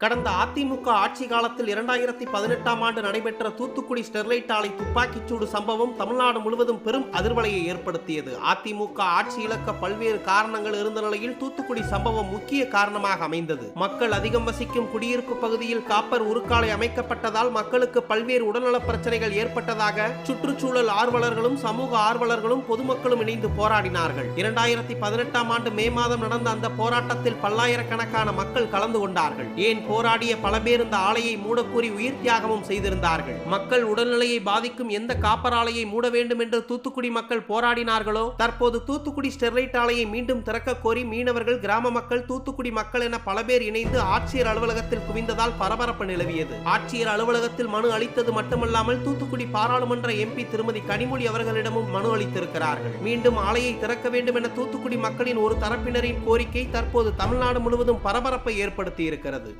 கடந்த அதிமுக ஆட்சி காலத்தில் இரண்டாயிரத்தி பதினெட்டாம் ஆண்டு நடைபெற்ற தூத்துக்குடி ஸ்டெர்லைட் ஆலை துப்பாக்கிச்சூடு சம்பவம் தமிழ்நாடு முழுவதும் பெரும் அதிர்வலையை ஏற்படுத்தியது. அதிமுக ஆட்சி இழக்க பல்வேறு காரணங்கள் இருந்த நிலையில் தூத்துக்குடி சம்பவம் முக்கிய காரணமாக அமைந்தது. மக்கள் அதிகம் வசிக்கும் குடியிருப்பு பகுதியில் காப்பர் உருக்காலை அமைக்கப்பட்டதால் மக்களுக்கு பல்வேறு உடல்நலப் பிரச்சனைகள் ஏற்பட்டதாக சுற்றுச்சூழல் ஆர்வலர்களும் சமூக ஆர்வலர்களும் பொதுமக்களும் இணைந்து போராடினார்கள். இரண்டாயிரத்தி பதினெட்டாம் ஆண்டு மே மாதம் நடந்த அந்த போராட்டத்தில் பல்லாயிரக்கணக்கான மக்கள் கலந்து கொண்டார்கள். ஏன் போராடிய பல பேர் இந்த ஆலையை மூடக்கூறி உயிர் தியாகமும் செய்திருந்தார்கள். மக்கள் உடல்நிலையை பாதிக்கும் எந்த காப்பர் ஆலையை மூட வேண்டும் என்று தூத்துக்குடி மக்கள் போராடினார்களோ தற்போது தூத்துக்குடி ஸ்டெர்லைட் ஆலையை மீண்டும் திறக்க கோரி மீனவர்கள் கிராம மக்கள் தூத்துக்குடி மக்கள் என பல பேர் இணைந்து ஆட்சியர் அலுவலகத்தில் குவிந்ததால் பரபரப்பு நிலவியது. ஆட்சியர் அலுவலகத்தில் மனு அளித்தது மட்டுமல்லாமல் தூத்துக்குடி பாராளுமன்ற எம்பி திருமதி கனிமொழி அவர்களிடமும் மனு அளித்திருக்கிறார்கள். மீண்டும் ஆலையை திறக்க வேண்டும் என தூத்துக்குடி மக்களின் ஒரு தரப்பினரின் கோரிக்கை தற்போது தமிழ்நாடு முழுவதும் பரபரப்பை ஏற்படுத்தி இருக்கிறது